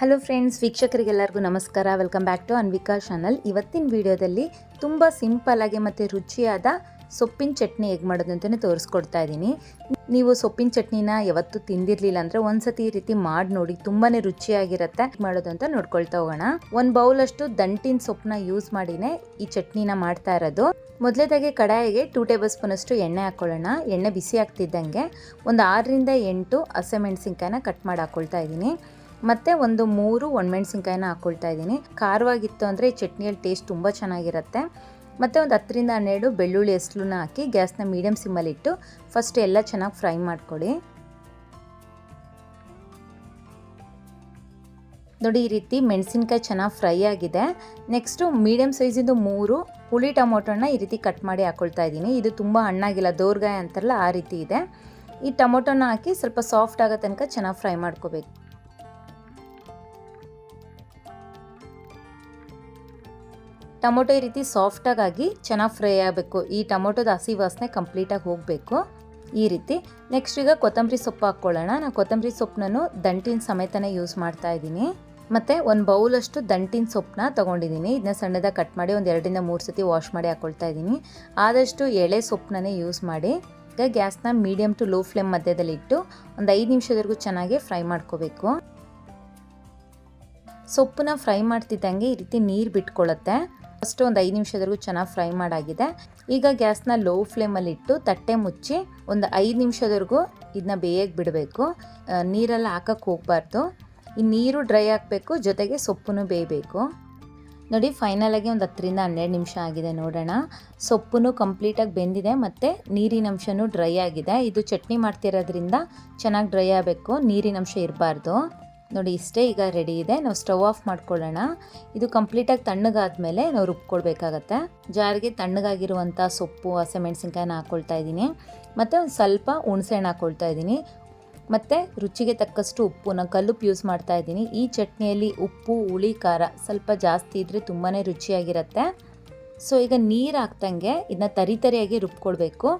Hello friends ವೀಕ್ಷಕರಿಗೆಲ್ಲರಿಗೂ ನಮಸ್ಕಾರ. Welcome back to Anvika channel ಇವತ್ತಿನ ವಿಡಿಯೋದಲ್ಲಿ ತುಂಬ ಸಿಂಪಲ್ ಆಗಿ ಮತ್ತು ರುಚಿಯಾದ ಸೊಪ್ಪಿನ ಚಟ್ನಿ ಹೇಗೆ ಮಾಡೋದು ಅಂತಲೇ ತೋರಿಸ್ಕೊಡ್ತಾ ಇದ್ದೀನಿ. ನೀವು ಸೊಪ್ಪಿನ ಚಟ್ನಿನ ಯಾವತ್ತೂ ತಿಂದಿರಲಿಲ್ಲ ಅಂದರೆ ಒಂದ್ಸತಿ ಈ ರೀತಿ ಮಾಡಿ ನೋಡಿ ತುಂಬಾ ರುಚಿಯಾಗಿರುತ್ತೆ. ಮಾಡೋದು ಅಂತ ನೋಡ್ಕೊಳ್ತಾ ಹೋಗೋಣ. ಒಂದು ಬೌಲಷ್ಟು ದಂಟಿನ ಸೊಪ್ಪನ್ನ ಯೂಸ್ ಮಾಡಿನೇ ಈ ಚಟ್ನಿನ ಮಾಡ್ತಾ ಇರೋದು. ಮೊದಲೇದಾಗೆ ಕಡಾಯಿಗೆ ಟೂ ಟೇಬಲ್ ಸ್ಪೂನ್ ಅಷ್ಟು ಎಣ್ಣೆ ಹಾಕ್ಕೊಳ್ಳೋಣ ಎಣ್ಣೆ ಬಿಸಿ ಆಗ್ತಿದ್ದಂಗೆ ಒಂದು ಆರರಿಂದ ಎಂಟು ಹಸಿಮೆಣಸಿನ್ಕಾಯಿನ ಕಟ್ ಮಾಡಿ ಹಾಕ್ಕೊಳ್ತಾ ಇದ್ದೀನಿ. ಮತ್ತು ಒಂದು ಮೂರು ಒಣಮೆಣ್ಸಿನ್ಕಾಯಿನ ಹಾಕ್ಕೊಳ್ತಾ ಇದ್ದೀನಿ. ಖಾರವಾಗಿತ್ತು ಅಂದರೆ ಈ ಚಟ್ನಿಯಲ್ಲಿ ಟೇಸ್ಟ್ ತುಂಬ ಚೆನ್ನಾಗಿರುತ್ತೆ. ಮತ್ತು ಒಂದು ಹತ್ತರಿಂದ ಹನ್ನೆರಡು ಬೆಳ್ಳುಳ್ಳಿ ಹೆಸಲನ್ನ ಹಾಕಿ ಗ್ಯಾಸ್ನ ಮೀಡಿಯಮ್ ಸಿಮ್ಮಲ್ಲಿಟ್ಟು ಫಸ್ಟ್ ಎಲ್ಲ ಚೆನ್ನಾಗಿ ಫ್ರೈ ಮಾಡ್ಕೊಳ್ಳಿ ನೋಡಿ ಈ ರೀತಿ ಮೆಣಸಿನ್ಕಾಯಿ ಚೆನ್ನಾಗಿ ಫ್ರೈ ಆಗಿದೆ. ನೆಕ್ಸ್ಟು ಮೀಡಿಯಮ್ ಸೈಜಿಂದು ಮೂರು ಹುಳಿ ಟೊಮೊಟೊನ ಈ ರೀತಿ ಕಟ್ ಮಾಡಿ ಹಾಕ್ಕೊಳ್ತಾ ಇದ್ದೀನಿ. ಇದು ತುಂಬ ಹಣ್ಣಾಗಿಲ್ಲ, ದೋರ್ಗಾಯ ಅಂತಾರಲ್ಲ ಆ ರೀತಿ ಇದೆ. ಈ ಟೊಮೊಟೊನ ಹಾಕಿ ಸ್ವಲ್ಪ ಸಾಫ್ಟ್ ಆಗೋ ತನಕ ಚೆನ್ನಾಗಿ ಫ್ರೈ ಮಾಡ್ಕೋಬೇಕು. ಟೊಮೊಟೊ ಈ ರೀತಿ ಸಾಫ್ಟಾಗಿ ಚೆನ್ನಾಗಿ ಫ್ರೈ ಆಗಬೇಕು. ಈ ಟೊಮೊಟೊದ ಹಸಿ ವಾಸನೆ ಕಂಪ್ಲೀಟಾಗಿ ಹೋಗಬೇಕು. ಈ ರೀತಿ. ನೆಕ್ಸ್ಟ್ ಈಗ ಕೊತ್ತಂಬರಿ ಸೊಪ್ಪು ಹಾಕ್ಕೊಳ್ಳೋಣ. ನಾನು ಕೊತ್ತಂಬರಿ ಸೊಪ್ಪನ್ನು ದಂಟಿನ ಸಮೇತನೇ ಯೂಸ್ ಮಾಡ್ತಾ ಇದ್ದೀನಿ. ಮತ್ತು ಒಂದು ಬೌಲಷ್ಟು ದಂಟಿನ ಸೊಪ್ಪನ್ನ ತೊಗೊಂಡಿದ್ದೀನಿ. ಇದನ್ನ ಸಣ್ಣದಾಗಿ ಕಟ್ ಮಾಡಿ ಒಂದು ಎರಡರಿಂದ ಮೂರು ಸತಿ ವಾಶ್ ಮಾಡಿ ಹಾಕ್ಕೊಳ್ತಾ ಇದ್ದೀನಿ. ಆದಷ್ಟು ಎಳೆ ಸೊಪ್ಪನ್ನೇ ಯೂಸ್ ಮಾಡಿ. ಈಗ ಗ್ಯಾಸ್ನ ಮೀಡಿಯಮ್ ಟು ಲೋ ಫ್ಲೇಮ್ ಮಧ್ಯದಲ್ಲಿ ಇಟ್ಟು ಒಂದು ಐದು ನಿಮಿಷದವರೆಗೂ ಚೆನ್ನಾಗಿ ಫ್ರೈ ಮಾಡ್ಕೋಬೇಕು. ಸೊಪ್ಪನ್ನ ಫ್ರೈ ಮಾಡ್ತಿದ್ದಂಗೆ ಈ ರೀತಿ ನೀರು ಬಿಟ್ಕೊಳ್ಳುತ್ತೆ ಫಸ್ಟ್ ಒಂದು ಐದು ನಿಮಿಷದವರೆಗೂ ಚೆನ್ನಾಗಿ ಫ್ರೈ ಮಾಡಾಗಿದೆ. ಈಗ ಗ್ಯಾಸ್ನ ಲೋ ಫ್ಲೇಮಲ್ಲಿ ಇಟ್ಟು ತಟ್ಟೆ ಮುಚ್ಚಿ ಒಂದು ಐದು ನಿಮಿಷದವರೆಗೂ ಇದನ್ನ ಬೇಯಕ್ಕೆ ಬಿಡಬೇಕು. ನೀರೆಲ್ಲ ಹಾಕಕ್ಕೆ ಹೋಗಬಾರ್ದು. ಈ ನೀರು ಡ್ರೈ ಆಗಬೇಕು, ಜೊತೆಗೆ ಸೊಪ್ಪು ಬೇಯಬೇಕು. ನೋಡಿ ಫೈನಲಾಗಿ ಒಂದು ಹತ್ತರಿಂದ ಹನ್ನೆರಡು ನಿಮಿಷ ಆಗಿದೆ ನೋಡೋಣ. ಸೊಪ್ಪು ಕಂಪ್ಲೀಟಾಗಿ ಬೆಂದಿದೆ ಮತ್ತು ನೀರಿನ ಅಂಶನೂ ಡ್ರೈ ಆಗಿದೆ. ಇದು ಚಟ್ನಿ ಮಾಡ್ತಿರೋದ್ರಿಂದ ಚೆನ್ನಾಗಿ ಡ್ರೈ ಆಗಬೇಕು ನೀರಿನಂಶ ಇರಬಾರ್ದು. ನೋಡಿ, ಇಷ್ಟೇ ಈಗ ರೆಡಿ ಇದೆ. ನಾವು ಸ್ಟವ್ ಆಫ್ ಮಾಡ್ಕೊಳ್ಳೋಣ. ಇದು ಕಂಪ್ಲೀಟಾಗಿ ತಣ್ಣಗಾದ್ಮೇಲೆ ನಾವು ರುಬ್ಕೊಳ್ಬೇಕಾಗತ್ತೆ. ಜಾರಿಗೆ ತಣ್ಣಗಾಗಿರುವಂಥ ಸೊಪ್ಪು ಹಸಿಮೆಣ್ಸಿನ್ಕಾಯಿನ ಹಾಕ್ಕೊಳ್ತಾ ಇದ್ದೀನಿ. ಮತ್ತು ಒಂದು ಸ್ವಲ್ಪ ಹುಣಸೆಹಣ್ಣು ಹಾಕ್ಕೊಳ್ತಾ ಇದ್ದೀನಿ. ಮತ್ತು ರುಚಿಗೆ ತಕ್ಕಷ್ಟು ಉಪ್ಪು ನಾನು ಕಲ್ಲುಪ್ಪು ಯೂಸ್ ಮಾಡ್ತಾ ಇದ್ದೀನಿ. ಈ ಚಟ್ನಿಯಲ್ಲಿ ಉಪ್ಪು, ಹುಳಿ, ಖಾರ ಸ್ವಲ್ಪ ಜಾಸ್ತಿ ಇದ್ದರೆ ತುಂಬಾ ರುಚಿಯಾಗಿರುತ್ತೆ. ಸೊ ಈಗ ನೀರು ಹಾಕ್ದಂಗೆ ಇದನ್ನ ತರಿ ತರಿಯಾಗಿ ರುಬ್ಕೊಳ್ಬೇಕು.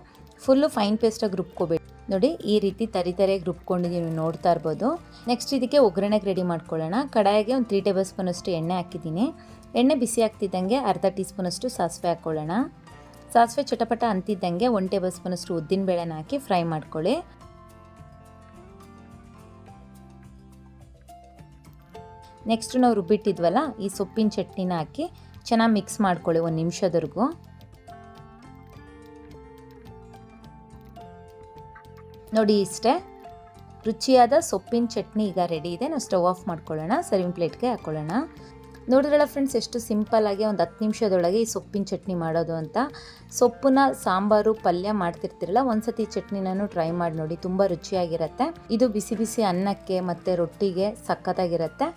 ಫುಲ್ಲು ಫೈನ್ ಪೇಸ್ಟಾಗಿ ರುಬ್ಕೋಬೇಕು ನೋಡಿ, ಈ ರೀತಿ ತರಿ ತರಿಯಾಗಿ ರುಬ್ಕೊಂಡಿದ್ದೀವಿ ನೋಡ್ತಾ ಇರ್ಬೋದು. ನೆಕ್ಸ್ಟ್ ಇದಕ್ಕೆ ಒಗ್ಗರಣೆಗೆ ರೆಡಿ ಮಾಡ್ಕೊಳ್ಳೋಣ. ಕಡಾಯಿಗೆ ಒಂದು ತ್ರೀ ಟೇಬಲ್ ಸ್ಪೂನಷ್ಟು ಎಣ್ಣೆ ಹಾಕಿದ್ದೀನಿ. ಎಣ್ಣೆ ಬಿಸಿ ಆಗ್ತಿದ್ದಂಗೆ ಅರ್ಧ ಟೀ ಸ್ಪೂನಷ್ಟು ಸಾಸಿವೆ ಹಾಕ್ಕೊಳ್ಳೋಣ ಸಾಸಿವೆ ಚಟಪಟ ಅಂತಿದ್ದಂಗೆ ಒನ್ ಟೇಬಲ್ ಸ್ಪೂನಷ್ಟು ಉದ್ದಿನ ಬೇಳೆನ ಹಾಕಿ ಫ್ರೈ ಮಾಡ್ಕೊಳ್ಳಿ. ನೆಕ್ಸ್ಟ್ ನಾವು ರುಬ್ಬಿಟ್ಟಿದ್ವಲ್ಲ, ಈ ಸೊಪ್ಪಿನ ಚಟ್ನಿನ ಹಾಕಿ ಚೆನ್ನಾಗಿ ಮಿಕ್ಸ್ ಮಾಡ್ಕೊಳ್ಳಿ ಒಂದು ನಿಮಿಷದವರೆಗೂ. ನೋಡಿ ಇಷ್ಟೇ. ರುಚಿಯಾದ ಸೊಪ್ಪಿನ ಚಟ್ನಿ ಈಗ ರೆಡಿ ಇದೆ. ನಾವು ಸ್ಟವ್ ಆಫ್ ಮಾಡ್ಕೊಳ್ಳೋಣ. ಸರ್ವಿಂಗ್ ಪ್ಲೇಟ್ಗೆ ಹಾಕ್ಕೊಳ್ಳೋಣ ನೋಡಿದ್ರಲ್ಲ ಫ್ರೆಂಡ್ಸ್ ಎಷ್ಟು ಸಿಂಪಲ್ಲಾಗಿ ಒಂದು ಹತ್ತು ನಿಮಿಷದೊಳಗೆ ಈ ಸೊಪ್ಪಿನ ಚಟ್ನಿ ಮಾಡೋದು ಅಂತ. ಸೊಪ್ಪನ್ನ ಸಾಂಬಾರು, ಪಲ್ಯ ಮಾಡ್ತಿರ್ತಿರಲ್ಲ, ಒಂದ್ಸತಿ ಚಟ್ನಿನೂ ಟ್ರೈ ಮಾಡಿ ನೋಡಿ, ತುಂಬ ರುಚಿಯಾಗಿರುತ್ತೆ. ಇದು ಬಿಸಿ ಬಿಸಿ ಅನ್ನಕ್ಕೆ ಮತ್ತು ರೊಟ್ಟಿಗೆ ಸಖತ್ತಾಗಿರುತ್ತೆ.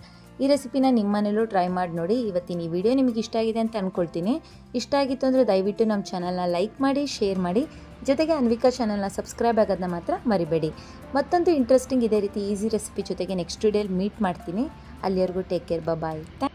ಈ ರೆಸಿಪಿನ ನಿಮ್ಮ ಮನೇಲೂ ಟ್ರೈ ಮಾಡಿ ನೋಡಿ. ಇವತ್ತಿನ ಈ ವಿಡಿಯೋ ನಿಮಗೆ ಇಷ್ಟ ಆಗಿದೆ ಅಂತ ಅಂದ್ಕೊಳ್ತೀನಿ ಇಷ್ಟ ಆಗಿತ್ತು ಅಂದರೆ ದಯವಿಟ್ಟು ನಮ್ಮ ಚಾನಲ್ನ ಲೈಕ್ ಮಾಡಿ ಶೇರ್ ಮಾಡಿ. ಜೊತೆಗೆ ಅನ್ವಿಕಾ ಚಾನಲ್ನ ಸಬ್ಸ್ಕ್ರೈಬ್ ಆಗೋದನ್ನ ಮಾತ್ರ ಮರಿಬೇಡಿ. ಮತ್ತೊಂದು ಇಂಟ್ರೆಸ್ಟಿಂಗ್ ಇದೇ ರೀತಿ ಈಸಿ ರೆಸಿಪಿ ಜೊತೆಗೆ ನೆಕ್ಸ್ಟ್ ವಿಡಿಯೋಲಿ ಮೀಟ್ ಮಾಡ್ತೀನಿ. ಅಲ್ಲಿವರೆಗೂ ಟೇಕ್ ಕೇರ್ ಬಾಯ್ ಥ್ಯಾಂಕ್